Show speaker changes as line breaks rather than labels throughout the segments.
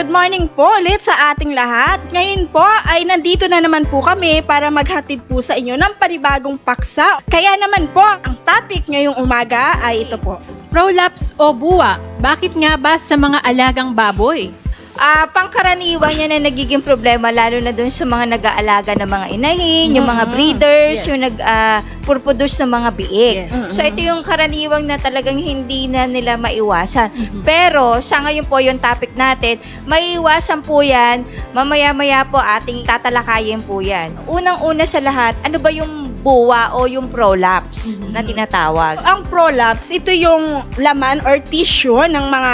good morning po ulit sa ating lahat. Ngayon po ay nandito na naman po kami para maghatid po sa inyo ng panibagong paksa. Kaya naman po, ang topic ngayong umaga ay ito po.
Prolapse o buwa, bakit nga ba sa mga alagang baboy?
Ah, pangkaraniwan yan na nagiging problema lalo na doon sa mga nag-aalaga ng mga inahin, yung mga
Mhm.
breeders,
Yes.
yung nag ah, purproduce ng mga biik.
Yes.
Mhm.
So ito yung karaniwang na talagang hindi na nila maiwasan.
Mhm.
Pero sa ngayon po yung topic natin, maiiwasan po yan, mamaya-maya po ating tatalakayin po yan. Unang-una sa lahat, ano ba yung buwa o yung prolapse
Mhm.
na tinatawag?
Ang prolapse, ito yung laman or tissue ng mga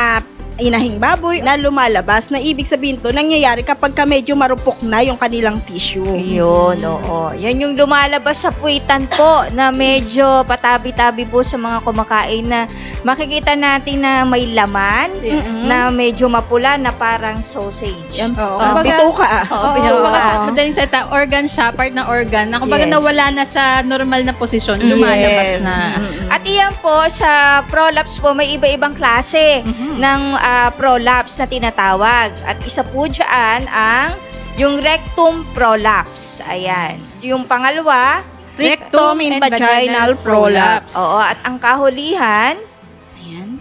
inahing baboy na lumalabas na ibig sabihin to nangyayari kapag ka medyo marupok na yung kanilang tissue.
Yun, oo. Yan yung lumalabas sa puwitan po na medyo patabi-tabi po sa mga kumakain na makikita natin na may laman,
Mhm.
na medyo mapula na parang sausage.
Yan,
Oo.
ah,
Kumbaga-
bituka ah.
Oo,
Oo, kumbaga,
Oo.
madaling salita, organ siya, part ng organ, na kumbaga
Yes.
nawala na sa normal na posisyon, lumalabas
Yes.
na.
Mhm.
At iyan po, sa prolapse po, may iba-ibang klase
Mhm.
ng ah, prolapse na tinatawag. At isa po dyan ang yung rectum prolapse. Ayan. Yung pangalawa,
rectum and vaginal prolapse.
oo, at ang kahulihan,
Ayan.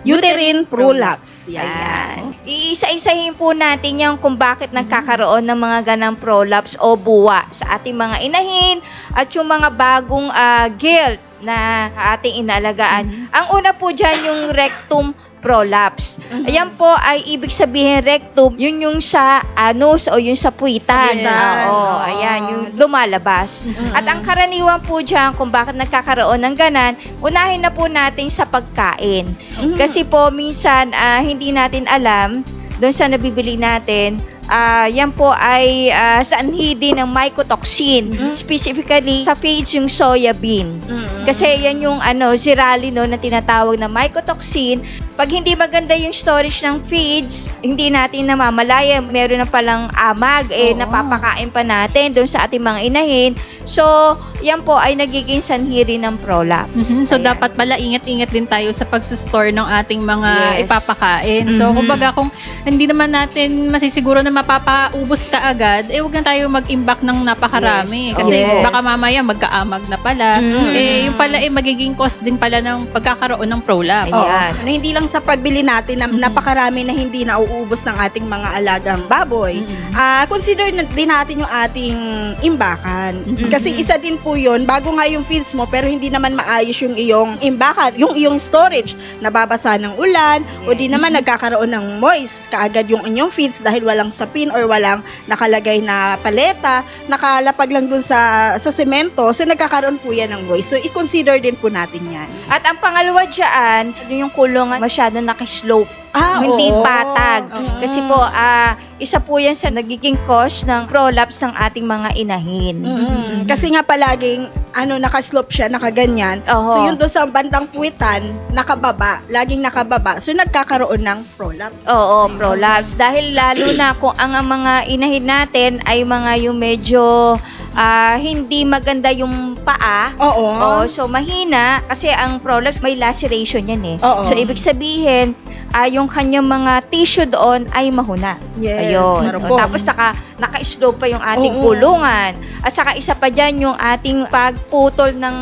Uterine prolapse.
Ayan.
Ayan.
Iisa-isahin po natin yung kung bakit nagkakaroon ng mga ganang prolapse o buwa sa ating mga inahin at yung mga bagong ah, gilt na ating inalagaan.
Mhm.
Ang una po dyan yung rectum prolapse.
Mhm.
Ayan po ay ibig sabihin rectum, yun yung sa anus o yung sa puwitan.
Puwitan,
Oo,
oo.
ayan, yung lumalabas.
Mhm.
At ang karaniwan po dyan kung bakit nagkakaroon ng ganan, unahin na po natin sa pagkain.
Mhm.
Kasi po minsan ah, hindi natin alam doon sa nabibili natin, ah, yan po ay ah, sanhi din ng mycotoxin.
Mhm.
Specifically sa feeds yung soya bean.
Mhm.
Kasi yan yung ano, zirali no, na tinatawag na mycotoxin. Pag hindi maganda yung storage ng feeds, hindi natin namamalaya, meron na palang amag, eh,
Oo.
napapakain pa natin doon sa ating mga inahin. So, yan po ay nagiging sanhi rin ng prolapse.
Mhm. So,
Ayan.
dapat pala ingat-ingat din tayo sa pagsusstore ng ating mga
Yes.
ipapakain. So,
Mhm.
kumbaga kung hindi naman natin masisiguro na mapapaubos ka agad, eh, huwag na tayo mag-imbak ng napakarami.
Yes.
Kasi
Yes.
baka mamaya magkaamag na pala.
Mhm.
Eh, yung pala eh, magiging cost din pala ng pagkakaroon ng prolapse.
Oo.
Ayan.
Ano, hindi lang sa pagbili natin na
Mhm.
napakarami na hindi nauubos ng ating mga alagang baboy.
Mhm.
Ah, consider na din natin yung ating imbakan.
Mhm.
Kasi isa din po 'yon, bago nga yung feeds mo pero hindi naman maayos yung iyong imbakan, yung iyong storage, nababasa ng ulan o di naman nagkakaroon ng moist kaagad yung inyong feeds dahil walang sapin or walang nakalagay na paleta, nakalapag lang dun sa sa semento, so nagkakaroon po yan ng moist. So i-consider din po natin 'yan.
At ang pangalawa dyan, yung kulungan masyado nakislope.
Ah,
hindi
oo.
patag.
Mm.
Kasi po, ah, isa po yan sa nagiging cause ng prolapse ng ating mga inahin.
Mm, Kasi nga palaging ano nakaslope siya, nakaganyan.
Oho.
So yun doon sa bandang puwitan, nakababa, laging nakababa. So nagkakaroon ng prolapse.
Oo, prolapse. Dahil lalo na kung ang, ang mga inahin natin ay mga yung medyo ah, hindi maganda yung paa.
Oo.
Oh, so mahina kasi ang prolapse may laceration yan eh.
Oo.
So ibig sabihin, ah, yung kanyang mga tissue doon ay mahuna.
yes.
Ayun.
marupok.
O, Tapos naka, naka-slope pa yung ating
Oo.
kulungan. At saka isa pa dyan yung ating pagputol ng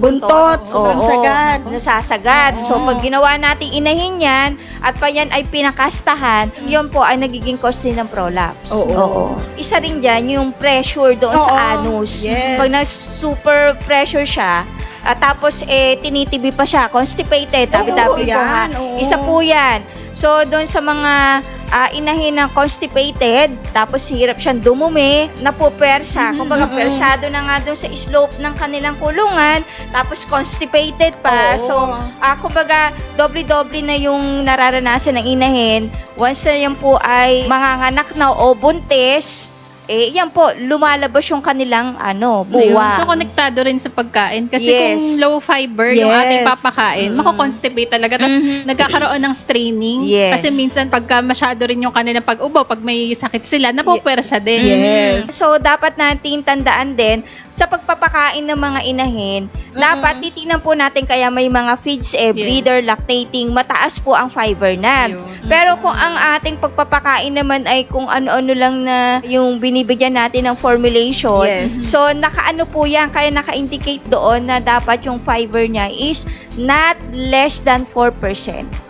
buntot, sobrang
Oo.
sagad.
Nasasagad. So
Oo.
pag ginawa nating inahin yan at pa yan ay pinakastahan, yun po ay nagiging cause din ng prolapse.
Oo.
Isa rin dyan yung pressure doon
Oo.
sa anus.
Yes.
Pag na super pressure siya, at tapos eh tinitibi pa siya, constipated, tabi-tabi
yan, oo.
Isa po yan. So, doon sa mga ah, inahin na constipated, tapos hirap siyang dumumi, napupersa.
Mhm,
Kumbaga,
mhm.
persado na nga doon sa slope ng kanilang kulungan, tapos constipated pa.
Oo.
So, ah, kumbaga, doble-doble na yung nararanasan ng inahin. Once na yan po ay manganganak na o buntis, eh, yan po, lumalabas yung kanilang, ano,
Ayun.
buwa.
So, konektado rin sa pagkain. Kasi
Yes.
kung low fiber yung
Yes.
ating papakain,
Mm.
mako-constipate talaga. Tapos,
Mhm.
nagkakaroon ng straining.
Yes.
Kasi minsan, pagka masyado rin yung kanilang pag-ubo, pag may sakit sila, napupersa din.
Yes.
So, dapat natin tandaan din, sa pagpapakain ng mga inahin, dapat titingnan po natin kaya may mga feeds eh, breeder, lactating, mataas po ang fiber na. Pero kung ang ating pagpapakain naman ay kung ano-ano lang na yung binibigyan natin ng formulation,
Yes.
so nakaano po yan, kaya naka-indicate doon na dapat yung fiber niya is not less than 4%.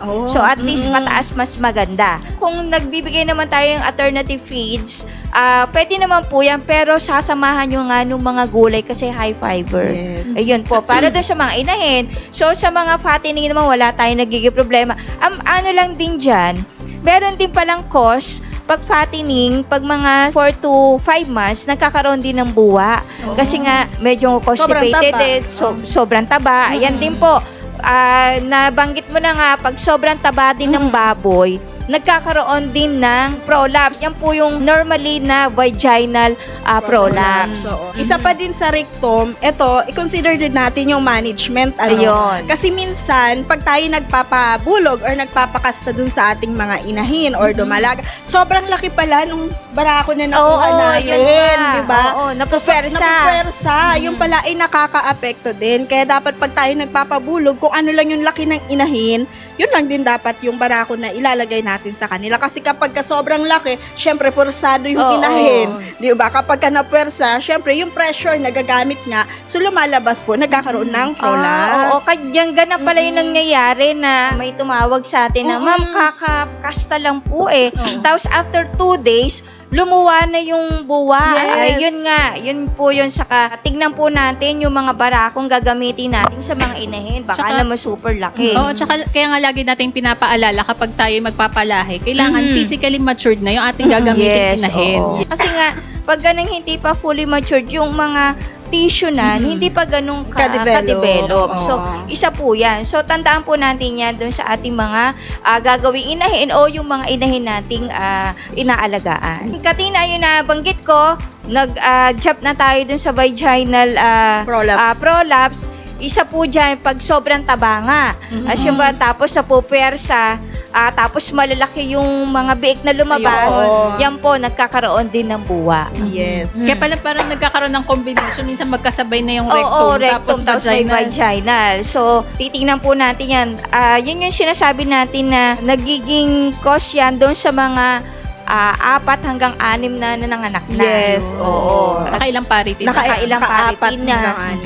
Oh,
So at least
mm-mm.
mataas mas maganda. Kung nagbibigay naman tayo ng alternative feeds, ah pwede naman po yan pero sasamahan nyo nga ng mga gulay kasi high fiber.
Yes.
Ayun po, para doon sa mga inahin. So, sa mga fattening naman, wala tayong nagiging problema. Am, ano lang din dyan, meron din palang cause pag fattening, pag mga 4 to 5 months, nagkakaroon din ng buwa. Kasi nga, medyo constipated,
taba.
eh, so, sobrang taba. Ayan
Mm.
din po, ah, nabanggit mo na nga, pag sobrang taba din ng
Mm.
baboy, nagkakaroon din ng prolapse. Yan po yung normally na vaginal ah, prolapse.
Oo. Isa pa din sa rectum, ito, i-consider din natin yung management. Ano?
Ayun.
Kasi minsan, pag tayo nagpapabulog or nagpapakasta dun sa ating mga inahin or
Mhm.
dumalaga, sobrang laki pala nung barako na nakuha
Oo,
natin.
yun nga.
Di ba?
Oo, napupersa.
Napupersa.
Mhm.
Yung pala ay nakaka-apekto din. Kaya dapat pag tayo nagpapabulog, kung ano lang yung laki ng inahin, yun lang din dapat yung barako na ilalagay natin sa kanila. Kasi kapag ka sobrang laki, syempre forsado yung
Oo.
inahin. Di ba? Kapag ka napuwersa, syempre yung pressure na gagamit nga, so lumalabas po, nagkakaroon ng prolapse.
Ah, oo, kaya ganun pala yung
Mm-mm.
nangyayari na may tumawag sa atin na, ma'am, kakakasta lang po eh.
Oo.
Tapos after two days, lumuwa na yung buwa.
Yes.
Ay, yun nga, yun po yun. Saka, tignan po natin yung mga barakong gagamitin natin sa mga inahin. Baka
Tsaka-
naman super laki.
Oo, tsaka kaya nga lagi natin pinapaalala kapag tayo magpapalahi, kailangan
Mhm.
physically matured na yung ating gagamitin inahin.
oo. Kasi nga, pag ganang hindi pa fully matured, yung mga tissue na,
Mhm.
hindi pa ganun ka,
Ka-develop.
ka-develop. So, isa po yan. So, tandaan po natin yan dun sa ating mga ah, gagawing inahin o yung mga inahin nating ah, inaalagaan. Katina, yun na banggit ko, nag-jump na tayo dun sa vaginal ah,
Prolapse.
ah, prolapse. Isa po dyan, pag sobrang taba nga.
Mhm.
As yung ba, tapos sa pupersa, ah, tapos malalaki yung mga biik na lumabas,
Ayun.
yan po, nagkakaroon din ng buwa.
Yes.
Kaya pala parang nagkakaroon ng combination, minsan magkasabay na yung
Oo,
rectum,
rectum, tapos may
vaginal.
vaginal. So, titingnan po natin yan. Ah, yun yung sinasabi natin na nagiging cause yan doon sa mga ah, apat hanggang anim na nananganak na.
Yes,
Oo.
Nakailang parity.
Naka-
Nakailang parity na.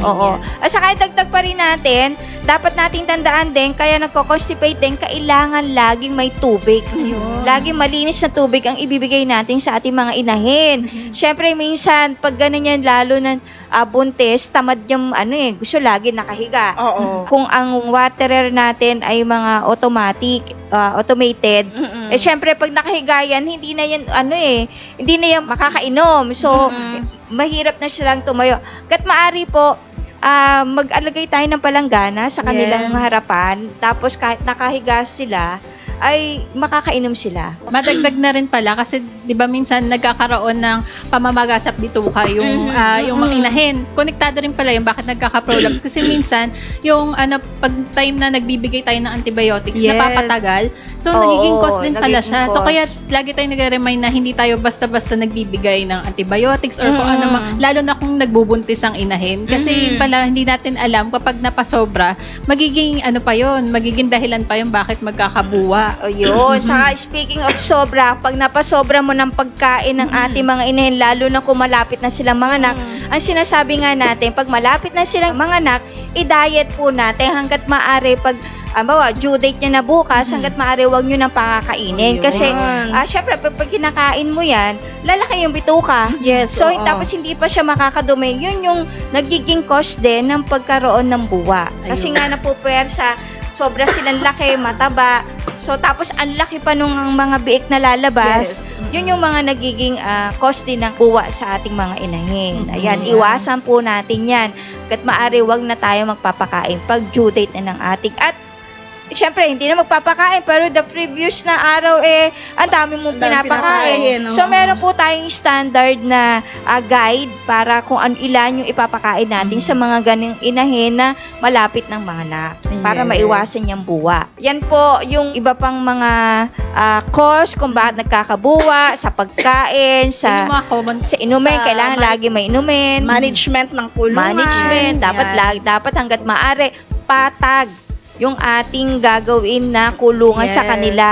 Oo. At saka dagdag pa rin natin, dapat nating tandaan din, kaya nagko-constipate din, kailangan laging may tubig.
Ayun.
Laging malinis na tubig ang ibibigay natin sa ating mga inahin.
Mhm.
Siyempre, minsan, pag ganun yan, lalo na ah, buntis, tamad yung ano eh, gusto lagi nakahiga.
Oo.
Kung ang waterer natin ay mga automatic, ah, automated,
Mm-mm.
eh syempre pag nakahiga yan, hindi na yan ano eh, hindi na yan makakainom. So,
Mm-mm.
mahirap na silang tumayo. Kat maari po, ah, mag-alagay tayo ng palanggana sa kanilang
Yes.
harapan, tapos kahit nakahiga sila, ay makakainom sila.
Madagdag na rin pala kasi 'di ba minsan nagkakaroon ng pamamagasap bituka yung ah, yung mga
Mhm.
inahin. Konektado rin pala yung bakit nagkaka-prolapse kasi minsan yung ano pag time na nagbibigay tayo ng antibiotics
Yes.
napapatagal. So
Oo,
nagiging cause din pala siya. So
cause.
kaya lagi tayong nagre-remind na hindi tayo basta-basta nagbibigay ng antibiotics or kung
Mhm.
ano man, lalo na kung nagbubuntis ang inahin. Kasi pala hindi natin alam kapag napasobra, magiging ano pa yon, magiging dahilan pa yung bakit magkakabuwa.
O yun. Saka speaking of sobra, pag napasobra mo ng pagkain ng ating mga inahin, lalo na kung malapit na silang mga anak, ang sinasabi nga natin, pag malapit na silang mga anak, i-diet po natin hanggat maaari pag ah, bawa, due date niya na bukas, hanggat maaari wag nyo nang pakakainin. Kasi,
Ayun.
ah, syempre, pag, pag kinakain mo yan, lalaki yung bituka.
yes,
So,
oo.
tapos hindi pa siya makakadumi. Yun yung nagiging cause din ng pagkaroon ng buwa. Kasi
Ayun.
nga napupersa, sobra silang laki, mataba. So, tapos ang laki pa nung mga biik na lalabas.
Yes.
Yun yung mga nagiging ah, cause din ng buwa sa ating mga inahin.
Mhm.
Ayan, iwasan po natin yan. Kat maari, wag na tayo magpapakain pag due date na ng ating. At syempre, hindi na magpapakain, pero the previous na araw, eh, ang dami mong
dami
pinapakain.
pinapakain,
So,
oo.
meron po tayong standard na ah, guide para kung an ilan yung ipapakain natin sa mga ganong inahin na malapit ng mga anak para
Yes.
maiwasan yung buwa. Yan po yung iba pang mga ah, cause kung bakit nagkakabuwa sa pagkain,
Yun yung
sa
mga common
sa inumin,
Sa
kailangan
man-
lagi may inumin.
Management ng kulungan.
Management, dapat
Yan.
lagi, dapat hanggat maaari, patag yung ating gagawin na kulungan sa
Yes.
kanila.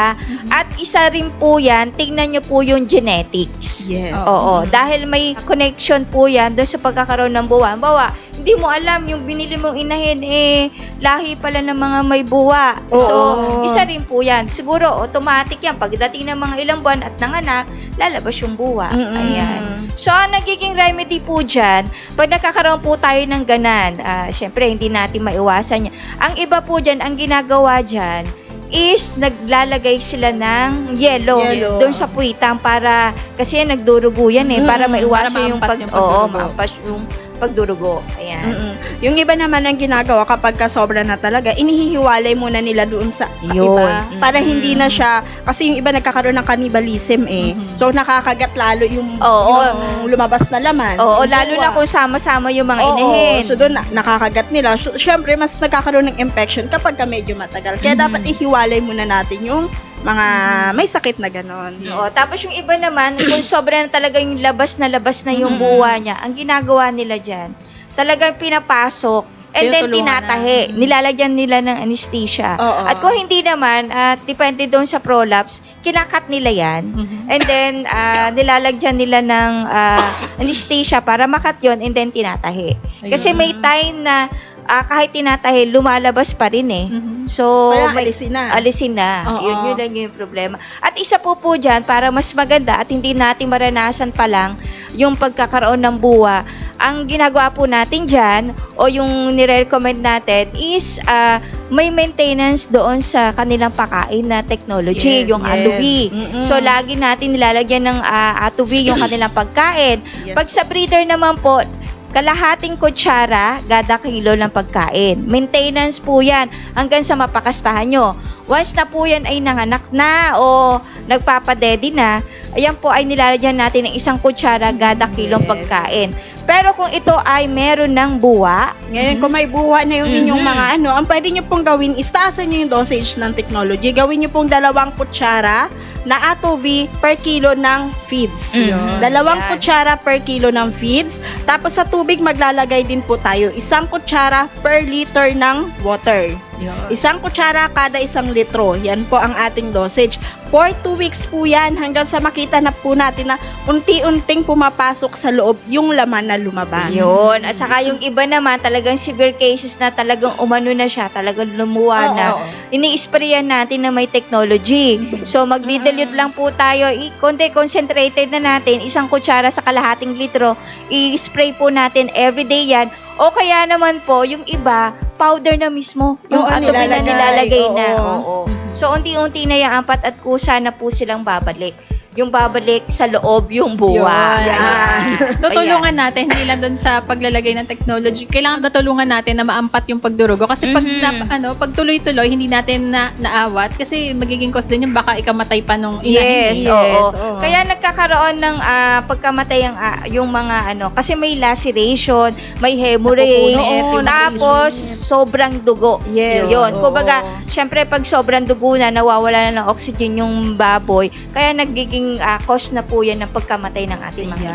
At isa rin po yan, tingnan nyo po yung genetics.
Yes.
Oo, dahil may connection po yan doon sa pagkakaroon ng buwa. Bawa, hindi mo alam yung binili mong inahin eh lahi pala ng mga may buwa. So,
Oo.
isa rin po yan. Siguro automatic yan pagdating ng mga ilang buwan at nanganak, lalabas yung buwa.
Mm-mm.
Ayan. So, ang nagiging remedy po dyan, pag nakakaroon po tayo ng ganan, ah, syempre, hindi natin maiwasan yan. Ang iba po dyan, ang ginagawa dyan, is naglalagay sila ng yellow,
Yellow.
doon sa puwitang para kasi nagdurugo yan eh para
Mm,
maiwasan
para
yung pag
yung
oo, maampas yung pagdurugo. Ayan.
Mm-mm. Yung iba naman ang ginagawa kapag ka sobra na talaga, inihihiwalay muna nila doon sa
Yun.
iba. Para
Mm-mm.
hindi na siya, kasi yung iba nagkakaroon ng cannibalism eh.
Mhm.
So nakakagat lalo yung,
Oo.
yung lumabas na laman.
Oo,
yung
lalo na kung sama-sama yung mga
Oo,
inahin.
So doon na- nakakagat nila. So, syempre mas nagkakaroon ng infection kapag ka medyo matagal. Kaya dapat ihiwalay muna natin yung mga may sakit na ganon.
Oo, tapos yung iba naman, kung sobra na talaga yung labas na labas na yung
Mhm.
buwa niya, ang ginagawa nila dyan, talagang pinapasok and then
Tinutulungan
tinatahi.
na. Mhm.
Nilalagyan nila ng anesthesia.
Oo.
At kung hindi naman, at depende doon sa prolapse, kinakat nila yan.
Mhm.
And then, ah, nilalagyan nila ng ah, anesthesia para makat yun and then tinatahi. Kasi may time na ah, kahit tinatahi, lumalabas pa rin eh.
Mhm.
So,
Kaya
may,
alisin na.
alisin na.
Oo.
Yun, yun lang yung problema. At isa po po dyan, para mas maganda at hindi natin maranasan pa lang yung pagkakaroon ng buwa, ang ginagawa po natin dyan o yung nire-recommend natin is ah, may maintenance doon sa kanilang pakain na technology,
Yes,
yung
yes. Mm-mm.
So, lagi natin nilalagyan ng uh, atubi yung kanilang pagkain.
Yes.
Pag sa breeder naman po, kalahating kutsara, gada kilo ng pagkain. Maintenance po yan hanggang sa mapakastahan nyo. Once na po yan ay nanganak na o nagpapadedi na, ayan po ay nilalagyan natin ng isang kutsara gada kilong
Yes.
pagkain. Pero kung ito ay meron ng buwa,
Ngayon, kung may buwa na yung inyong
Mhm.
mga ano, ang pwede nyo pong gawin, istaasan nyo yung dosage ng technology. Gawin nyo pong dalawang kutsara na atobi per kilo ng feeds.
Mhm.
Dalawang
Yan.
kutsara per kilo ng feeds. Tapos sa tubig, maglalagay din po tayo isang kutsara per liter ng water.
Yun.
Isang kutsara kada isang litro. Yan po ang ating dosage. For two weeks po yan hanggang sa makita na po natin na unti-unting pumapasok sa loob yung laman na lumabas.
Yun. At saka yung iba naman, talagang severe cases na talagang umano na siya, talagang lumuwa
Oo.
na. Ini-sprayan natin na may technology. So, magdi-dilute lang po tayo. I- konti concentrated na natin. Isang kutsara sa kalahating litro. I-spray po natin everyday yan. O kaya naman po, yung iba, powder na mismo. Yung
Oo,
atobi na
nilalagay.
nilalagay na.
Oo.
Oo. So, unti-unti na yung ampat at kusa na po silang babalik. Yung babalik sa loob yung buwa.
Yun.
Yan.
Tutulungan natin, hindi lang doon sa paglalagay ng technology. Kailangan tutulungan natin na maampat yung pagdurugo. Kasi pag,
Mhm.
nap- ano, pag tuloy-tuloy, hindi natin na, naawat. Kasi magiging cause din yung baka ikamatay pa nung inahin.
Yes,
eh.
oo.
oo.
Kaya nagkakaroon ng ah, pagkamatay ang ah, yung mga ano, kasi may laceration, may hemorrhage,
Napupuno,
tapos sobrang dugo.
Yes.
Yun. Kumbaga, syempre pag sobrang dugo na, nawawala na ng oxygen yung baboy, kaya nagiging ah, cause na po yan ng pagkamatay ng ating mga.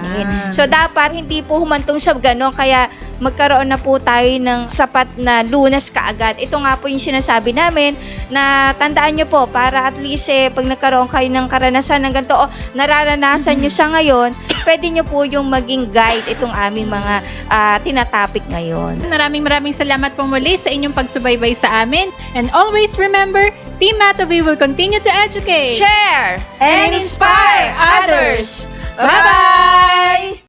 So, dapat hindi po humantong sa ganon, kaya magkaroon na po tayo ng sapat na lunas kaagad. Ito nga po yung sinasabi namin na tandaan nyo po para at least eh, pag nagkaroon kayo ng karanasan ng ganito, o nararanasan nyo sa ngayon, pwede nyo po yung maging guide itong aming mga ah, tinatapik ngayon.
Maraming maraming salamat po muli sa inyong pagsubaybay sa amin. And always remember, Team Matovi will continue to educate.
Share
And inspire others.
Bye-bye!